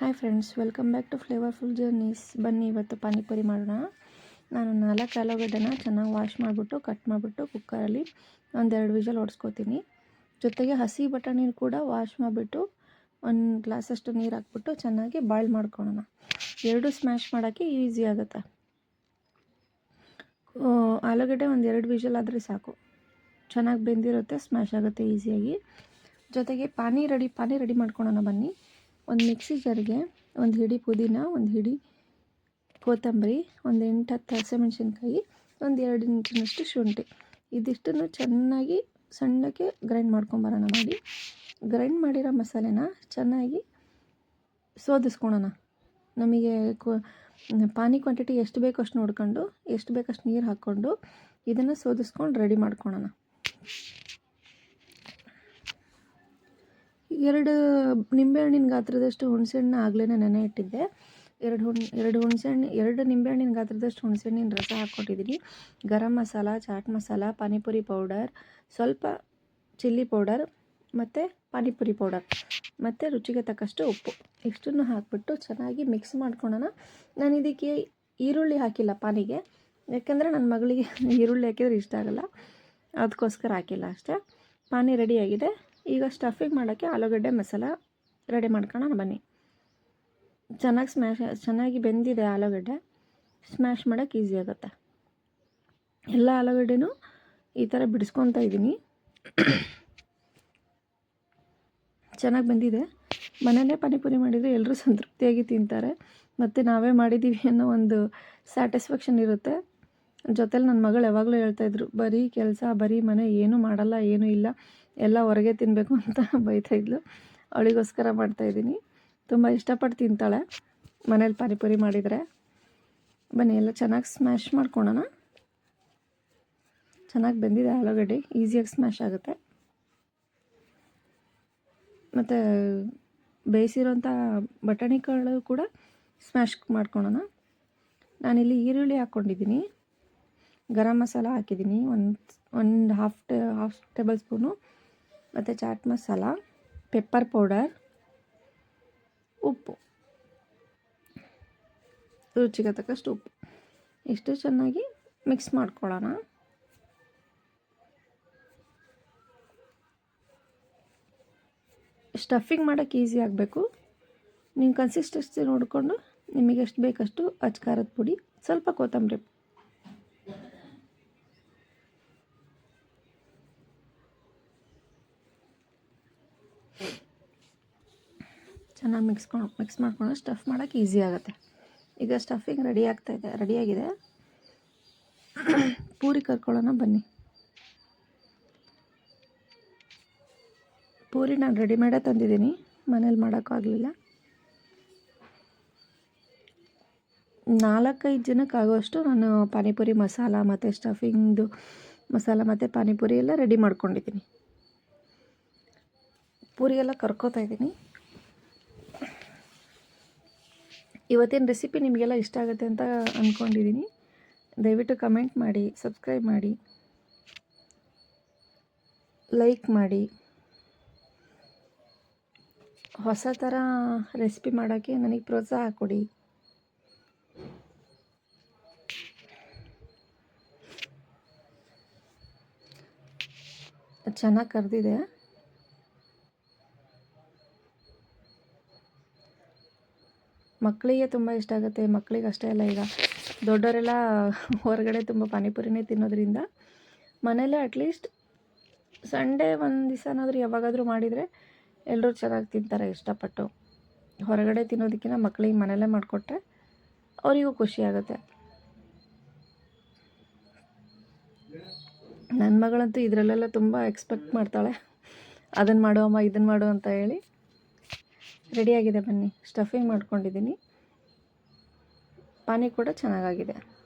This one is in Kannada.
Hi friends welcome back to flavourful journeys ಬನ್ನಿ ಇವತ್ತು ಪಾನಿಪುರಿ ಮಾಡೋಣ. ನಾನು ನಾಲ್ಕು ಆಲೂಗಡ್ಡೆನ ಚೆನ್ನಾಗಿ ವಾಶ್ ಮಾಡಿಬಿಟ್ಟು ಕಟ್ ಮಾಡಿಬಿಟ್ಟು ಕುಕ್ಕರಲ್ಲಿ ಒಂದೆರಡು ವಿಜಲ್ ಹೊಡ್ಸ್ಕೊತೀನಿ ಜೊತೆಗೆ ಹಸಿ ಬಟಾಣಿನ ಕೂಡ ವಾಶ್ ಮಾಡಿಬಿಟ್ಟು, ಒಂದು ಗ್ಲಾಸಷ್ಟು ನೀರು ಹಾಕ್ಬಿಟ್ಟು ಚೆನ್ನಾಗಿ ಬಾಯ್ಲ್ ಮಾಡ್ಕೊಳೋಣ ಎರಡು ಸ್ಮ್ಯಾಶ್ ಮಾಡೋಕ್ಕೆ ಈಸಿ ಆಗುತ್ತೆ? ಆಲೂಗಡ್ಡೆ ಒಂದು ಎರಡು ವಿಜಲ್ ಆದರೆ ಸಾಕು. ಚೆನ್ನಾಗಿ ಬೆಂದಿರುತ್ತೆ ಸ್ಮ್ಯಾಶ್ ಆಗುತ್ತೆ ಈಸಿಯಾಗಿ ಜೊತೆಗೆ ಪಾನಿ ರೆಡಿ ಪಾನಿ ರೆಡಿ ಮಾಡ್ಕೊಳೋಣ ಬನ್ನಿ. ಒಂದು ಮಿಕ್ಸಿ ಜಾರಿಗೆ ಒಂದು ಹಿಡಿ ಪುದೀನ, ಒಂದು ಹಿಡಿ ಕೊತ್ತಂಬರಿ, ಒಂದು ಎಂಟು ಹತ್ತು ಹಸಿಮೆಣ್ಸಿನ್ಕಾಯಿ, ಒಂದು ಎರಡು ಇಂಚಿನಷ್ಟು ಶುಂಠಿ. ಇದಿಷ್ಟನ್ನು ಚೆನ್ನಾಗಿ ಸಣ್ಣಕ್ಕೆ ಗ್ರೈಂಡ್ ಮಾಡ್ಕೊಂಬರೋಣ ಮಾಡಿ ಗ್ರೈಂಡ್ ಮಾಡಿರೋ ಮಸಾಲೆನ ಚೆನ್ನಾಗಿ ಸೋದಿಸ್ಕೊಳೋಣ. ನಮಗೆ ಪಾನಿ ಕ್ವಾಂಟಿಟಿ ಎಷ್ಟು ಬೇಕೋ ಅಷ್ಟು ನೋಡ್ಕೊಂಡು, ಎಷ್ಟು ಬೇಕಷ್ಟು ನೀರು ಹಾಕ್ಕೊಂಡು, ಇದನ್ನು ಸೋದಿಸ್ಕೊಂಡು ರೆಡಿ ಮಾಡ್ಕೊಳೋಣ. ಎರಡು ನಿಂಬೆಹಣ್ಣಿನ ಗಾತ್ರದಷ್ಟು ಹುಣಸೆಹಣ್ಣು ಆಗಲೇ ನೆನೆ ಇಟ್ಟಿದ್ದೆ. ಎರಡು ಹುಣ್, ಎರಡು ಹುಣಸೆಹಣ್ಣು, ಎರಡು ನಿಂಬೆಹಣ್ಣಿನ ಗಾತ್ರದಷ್ಟು ಹುಣಸೆಹಣ್ಣಿನ ರಸ ಹಾಕ್ಕೊಟ್ಟಿದ್ದೀನಿ. ಗರಂ ಮಸಾಲ, ಚಾಟ್ ಮಸಾಲ, ಪಾನಿಪುರಿ ಪೌಡರ್, ಸ್ವಲ್ಪ ಚಿಲ್ಲಿ ಪೌಡರ್ ಮತ್ತು ಪಾನಿಪುರಿ ಪೌಡರ್ ಮತ್ತು ರುಚಿಗೆ ತಕ್ಕಷ್ಟು ಉಪ್ಪು. ಇಷ್ಟನ್ನು ಹಾಕಿಬಿಟ್ಟು ಚೆನ್ನಾಗಿ ಮಿಕ್ಸ್ ಮಾಡ್ಕೊಳ್ಳೋಣ ನಾನು ಇದಕ್ಕೆ ಈರುಳ್ಳಿ ಹಾಕಿಲ್ಲ ಪಾನಿಗೆ. ಯಾಕೆಂದರೆ ನನ್ನ ಮಗಳಿಗೆ ಈರುಳ್ಳಿ ಹಾಕಿದರೆ ಇಷ್ಟ ಆಗೋಲ್ಲ. ಅದಕ್ಕೋಸ್ಕರ ಹಾಕಿಲ್ಲ ಅಷ್ಟೇ. ಪಾನಿ ರೆಡಿಯಾಗಿದೆ ಈಗ ಸ್ಟಫಿಂಗ್ ಮಾಡೋಕ್ಕೆ ಆಲೂಗಡ್ಡೆ ಮಸಾಲ ರೆಡಿ ಮಾಡ್ಕೊಳ್ಳೋಣ ಬನ್ನಿ. ಚೆನ್ನಾಗಿ ಸ್ಮ್ಯಾಶ್ ಚೆನ್ನಾಗಿ ಬೆಂದಿದೆ ಆಲೂಗಡ್ಡೆ. ಸ್ಮ್ಯಾಶ್ ಮಾಡೋಕ್ಕೆ ಈಸಿ ಆಗುತ್ತೆ. ಎಲ್ಲ ಆಲೂಗಡ್ಡೆನೂ ಈ ಥರ ಬಿಡಿಸ್ಕೊತಾ ಇದ್ದೀನಿ. ಚೆನ್ನಾಗಿ ಬಂದಿದೆ. ಮನೆಯಲ್ಲೇ ಪಾನಿಪುರಿ ಮಾಡಿದರೆ ಎಲ್ಲರೂ ಸಂತೃಪ್ತಿಯಾಗಿ ತಿಂತಾರೆ. ಮತ್ತು ನಾವೇ ಮಾಡಿದ್ದೀವಿ ಅನ್ನೋ ಒಂದು ಸ್ಯಾಟಿಸ್ಫ್ಯಾಕ್ಷನ್ ಇರುತ್ತೆ. ಜೊತೆಲಿ ನನ್ನ ಮಗಳು ಯಾವಾಗಲೂ ಹೇಳ್ತಾಯಿದ್ರು ಬರೀ ಕೆಲಸ, ಬರೀ ಮನೆ, ಏನೂ ಮಾಡಲ್ಲ, ಏನೂ ಇಲ್ಲ, ಎಲ್ಲ ಹೊರಗೆ ತಿನ್ನಬೇಕು ಅಂತ ಬೈತಾಯಿದ್ಲು ಅವಳಿಗೋಸ್ಕರ ಮಾಡ್ತಾಯಿದ್ದೀನಿ ತುಂಬ ಇಷ್ಟಪಟ್ಟು ತಿಂತಾಳೆ ಮನೇಲಿ ಪಾನಿಪುರಿ ಮಾಡಿದರೆ. ಬನ್ನಿ, ಎಲ್ಲ ಚೆನ್ನಾಗಿ ಸ್ಮ್ಯಾಶ್ ಮಾಡ್ಕೊಳೋಣ. ಚೆನ್ನಾಗಿ ಬೆಂದಿದೆ ಆಲೂಗಡ್ಡೆ, ಈಸಿಯಾಗಿ ಸ್ಮ್ಯಾಶ್ ಆಗುತ್ತೆ. ಮತ್ತು ಬೇಯಿಸಿರೋಂಥ ಬಟಾಣಿ ಕಾಳು ಕೂಡ ಸ್ಮ್ಯಾಶ್ ಮಾಡ್ಕೊಳೋಣ. ನಾನಿಲ್ಲಿ ಈರುಳ್ಳಿ ಹಾಕ್ಕೊಂಡಿದ್ದೀನಿ. ಗರಂ ಮಸಾಲ ಹಾಕಿದ್ದೀನಿ. ಒಂದು ಒಂದು ಹಾಫ್ ಟೇ ಹಾಫ್ ಟೇಬಲ್ ಸ್ಪೂನು ಮತ್ತು ಚಾಟ್ ಮಸಾಲ ಪೆಪ್ಪರ್ ಪೌಡರ್ ಉಪ್ಪು. ರುಚಿಗೆ ತಕ್ಕಷ್ಟು ಉಪ್ಪು. ಇಷ್ಟು ಚೆನ್ನಾಗಿ ಮಿಕ್ಸ್ ಮಾಡ್ಕೊಳ್ಳೋಣ. ಸ್ಟಫಿಂಗ್ ಮಾಡೋಕ್ಕೆ ಈಸಿ ಆಗಬೇಕು. ನೀವು ಕನ್ಸಿಸ್ಟೆನ್ಸಿ ನೋಡಿಕೊಂಡು ನಿಮಗೆ ಎಷ್ಟು ಬೇಕಷ್ಟು ಅಚ್ಕಾರದ ಪುಡಿ, ಸ್ವಲ್ಪ ಕೊತ್ತಂಬರಿ ಚೆನ್ನಾಗಿ ಮಿಕ್ಸ್ಕೊಂಡು ಮಿಕ್ಸ್ ಮಾಡ್ಕೊಂಡು ಸ್ಟಫ್ ಮಾಡೋಕ್ಕೆ ಈಸಿ ಆಗುತ್ತೆ. ಈಗ ಸ್ಟಫಿಂಗ್ ರೆಡಿ ಆಗ್ತಾಯಿದೆ ರೆಡಿಯಾಗಿದೆ ಪೂರಿ ಕರ್ಕೊಳ್ಳೋಣ ಬನ್ನಿ. ಪೂರಿ ನಾನು ರೆಡಿಮೇಡೇ ತಂದಿದ್ದೀನಿ, ಮನೇಲಿ ಮಾಡೋಕ್ಕಾಗಲಿಲ್ಲ ನಾಲ್ಕೈದು ಜನಕ್ಕೆ ಆಗೋಷ್ಟು ನಾನು ಪಾನಿಪುರಿ ಮಸಾಲ ಮತ್ತು ಸ್ಟಫಿಂಗ್ದು ಮಸಾಲ ಮತ್ತು ಪಾನಿಪುರಿ ಎಲ್ಲ ರೆಡಿ ಮಾಡ್ಕೊಂಡಿದ್ದೀನಿ. ಪೂರಿ ಎಲ್ಲ ಕರ್ಕೋತಾ ಇದ್ದೀನಿ. ಇವತ್ತಿನ ರೆಸಿಪಿ ನಿಮಗೆಲ್ಲ ಇಷ್ಟ ಆಗುತ್ತೆ ಅಂತ ಅಂದ್ಕೊಂಡಿದ್ದೀನಿ ದಯವಿಟ್ಟು ಕಮೆಂಟ್ ಮಾಡಿ ಸಬ್ಸ್ಕ್ರೈಬ್ ಮಾಡಿ ಲೈಕ್ ಮಾಡಿ. ಹೊಸ ಥರ ರೆಸಿಪಿ ಮಾಡೋಕ್ಕೆ ನನಗೆ ಪ್ರೋತ್ಸಾಹ ಕೊಡಿ. ಚೆನ್ನಾಗಿ ಕರೆದಿದೆ. ಮಕ್ಕಳಿಗೆ ತುಂಬ ಇಷ್ಟ ಆಗುತ್ತೆ, ಮಕ್ಕಳಿಗೆ ಅಷ್ಟೇ ಅಲ್ಲ, ಈಗ ದೊಡ್ಡವರೆಲ್ಲ ಹೊರಗಡೆ ತುಂಬ ಪಾನಿಪುರಿನೇ ತಿನ್ನೋದ್ರಿಂದ ಮನೇಲೇ ಅಟ್ಲೀಸ್ಟ್ ಸಂಡೇ ಒಂದು ದಿವಸನಾದರೂ ಯಾವಾಗಾದರೂ ಮಾಡಿದರೆ ಎಲ್ಲರೂ ಚೆನ್ನಾಗಿ ತಿಂತಾರೆ, ಇಷ್ಟಪಟ್ಟು. ಹೊರಗಡೆ ತಿನ್ನೋದಕ್ಕಿಂತ ಮಕ್ಕಳಿಗೆ ಮನೇಲೇ ಮಾಡಿಕೊಟ್ರೆ ಅವರಿಗೂ ಖುಷಿಯಾಗುತ್ತೆ ನನ್ನ ಮಗಳಂತೂ ಇದರಲ್ಲೆಲ್ಲ ತುಂಬ ಎಕ್ಸ್ಪೆಕ್ಟ್ ಮಾಡ್ತಾಳೆ. ಅದನ್ನು ಮಾಡು ಅಮ್ಮ ಇದನ್ನು ಮಾಡು ಅಂತ ಹೇಳಿ ರೆಡಿಯಾಗಿದೆ ಬನ್ನಿ. ಸ್ಟಫಿಂಗ್ ಮಾಡ್ಕೊಂಡಿದ್ದೀನಿ. ಪಾನಿ ಕೂಡ ಚೆನ್ನಾಗಾಗಿದೆ.